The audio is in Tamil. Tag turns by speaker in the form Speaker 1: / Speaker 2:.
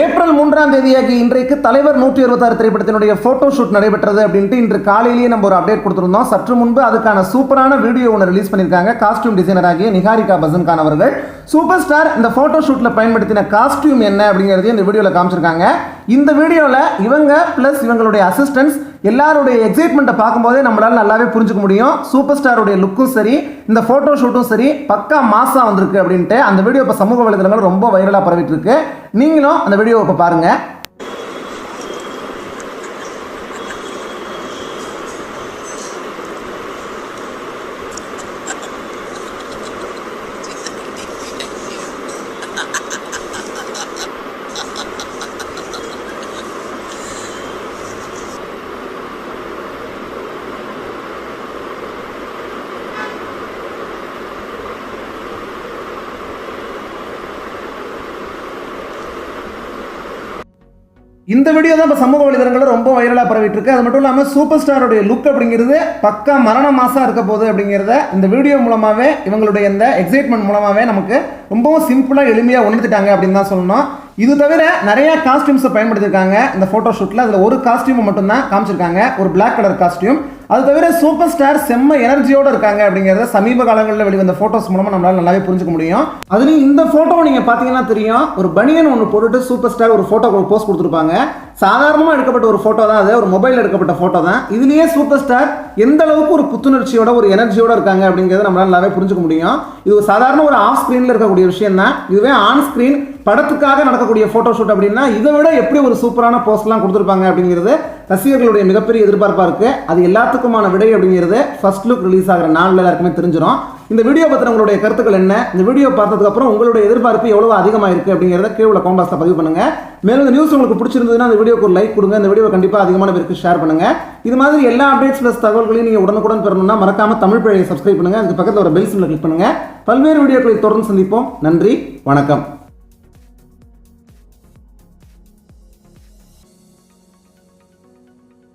Speaker 1: ஏப்ரல் மூன்றாம் தேதியாகி இன்றைக்கு தலைவர் நூற்றி அறுபத்தாறு திரைப்படத்தினுடைய ஃபோட்டோ ஷூட் நடைபெற்றது அப்படின்ட்டு இன்று காலையிலேயே நம்ம ஒரு அப்டேட் கொடுத்துருந்தோம். சற்று முன்பு அதுக்கான சூப்பரான வீடியோ ஒன்று ரிலீஸ் பண்ணியிருக்காங்க. காஸ்டியூம் டிசைனர் ஆகிய நிகாரிகா பசன்கான் அவர்கள். சூப்பர் ஸ்டார் இந்த ஃபோட்டோ ஷூட்டில் பயன்படுத்தின காஸ்டியூம் என்ன அப்படிங்கிறதையும் இந்த வீடியோவில் காமிச்சிருக்காங்க. இந்த வீடியோவில் இவங்க ப்ளஸ் இவங்களுடைய அசிஸ்டன்ஸ் எல்லாருடைய எக்ஸைட்மெண்ட்டை பார்க்கும்போதே நம்மளால் நல்லாவே புரிஞ்சுக்க முடியும். சூப்பர் ஸ்டாருடைய லுக்கும் சரி இந்த ஃபோட்டோ ஷூட்டும் சரி பக்கா மாசா வந்திருக்கு அப்படின்ட்டு அந்த வீடியோ இப்போ சமூக வலைதளங்கள் ரொம்ப வைரலாக பரவிட்டு இருக்கு. நீங்களும் அந்த வீடியோவை இப்போ பாருங்கள் இந்த வீடியோ தான் இப்போ சமூக வலைதளங்களில் ரொம்ப வைரலாக பரவிட்டு இருக்கு அது மட்டும் இல்லாமல் சூப்பர் ஸ்டாருடைய லுக் அப்படிங்கிறது பக்கா மரண மாசா இருக்க போகுது அப்படிங்கிறத இந்த வீடியோ மூலமாகவே இவங்களுடைய இந்த எக்ஸைட்மெண்ட் மூலமாகவே நமக்கு ரொம்பவும் சிம்பிளாக எளிமையாக உணர்த்திட்டாங்க அப்படின்னு தான் சொல்லணும். இது தவிர நிறைய காஸ்டியூம்ஸை பயன்படுத்தியிருக்காங்க. இந்த ஃபோட்டோ ஷூட்டில் அதில் ஒரு காஸ்டியூமை மட்டும்தான் காமிச்சிருக்காங்க. ஒரு பிளாக் கலர் காஸ்டியூம் அது தவிர சூப்பர் ஸ்டார் செம்ம எனர்ஜியோட இருக்காங்க அப்படிங்கிறத சமீப காலங்களில் வெளிவந்த ஃபோட்டோஸ் மூலமாக நம்மளால நல்லாவே புரிஞ்சுக்க முடியும். அதுலேயும் இந்த ஃபோட்டோவை நீங்கள் பார்த்தீங்கன்னா தெரியும். ஒரு பனியன் ஒன்று போட்டுட்டு சூப்பர் ஸ்டார் ஒரு ஃபோட்டோ போஸ்ட் கொடுத்துருப்பாங்க. சாதாரணமாக எடுக்கப்பட்ட ஒரு ஃபோட்டோ தான் அது. ஒரு மொபைல் எடுக்கப்பட்ட ஃபோட்டோ தான். இதுலேயே சூப்பர் ஸ்டார் எந்த அளவுக்கு ஒரு புத்துணர்ச்சியோட ஒரு எனர்ஜியோட இருக்காங்க அப்படிங்கிறத நம்மளால நல்லாவே புரிஞ்சுக்க முடியும். இது ஒரு சாதாரண ஒரு ஆஃப் ஸ்க்ரீனில் இருக்கக்கூடிய விஷயம் தான். இதுவே ஆன் ஸ்க்ரீன் படத்துக்காக நடக்கக்கூடிய ஃபோட்டோ ஷூட் அப்படின்னா இதை விட எப்படி ஒரு சூப்பரான போஸ்ட்லாம் கொடுத்துருப்பாங்க அப்படிங்கிறது ரசிகர்களுடைய மிகப்பெரிய எதிர்பார்ப்பாக இருக்குது அது எல்லாத்துக்குமான விடை அப்படிங்கிறது ஃபர்ஸ்ட் லுக் ரிலீஸ் ஆகிற நாளில் எல்லாருக்குமே தெரிஞ்சிடும் இந்த வீடியோ பற்றின உங்களுடைய கருத்துக்கள் என்ன? இந்த வீடியோ பார்த்ததுக்கப்புறம் உங்களுடைய எதிர்பார்ப்பு எவ்வளோ அதிகமாக இருக்குது அப்படிங்கிறத கீழே உள்ள பதிவு பண்ணுங்க. மேலும் இந்த நியூஸ் உங்களுக்கு பிடிச்சிருந்ததுன்னா இந்த வீடியோக்கு ஒரு லைக் கொடுங்க. இந்த வீடியோ கண்டிப்பாக அதிகமான பேருக்கு ஷேர் பண்ணுங்க. இது மாதிரி எல்லா அப்டேட்ஸ் ப்ளஸ் தகவல்களையும் நீங்கள் உடனுக்குடன் பெறணும்னா மறக்காமல் தமிழ் பிழையை சப்ஸ்கிரைப் பண்ணுங்கள் அதுக்கு பக்கத்தில் ஒரு பெல் சிம்மில் கிளிக் பண்ணுங்கள் பல்வேறு வீடியோக்களை தொடர்ந்து சந்திப்போம். நன்றி. வணக்கம்.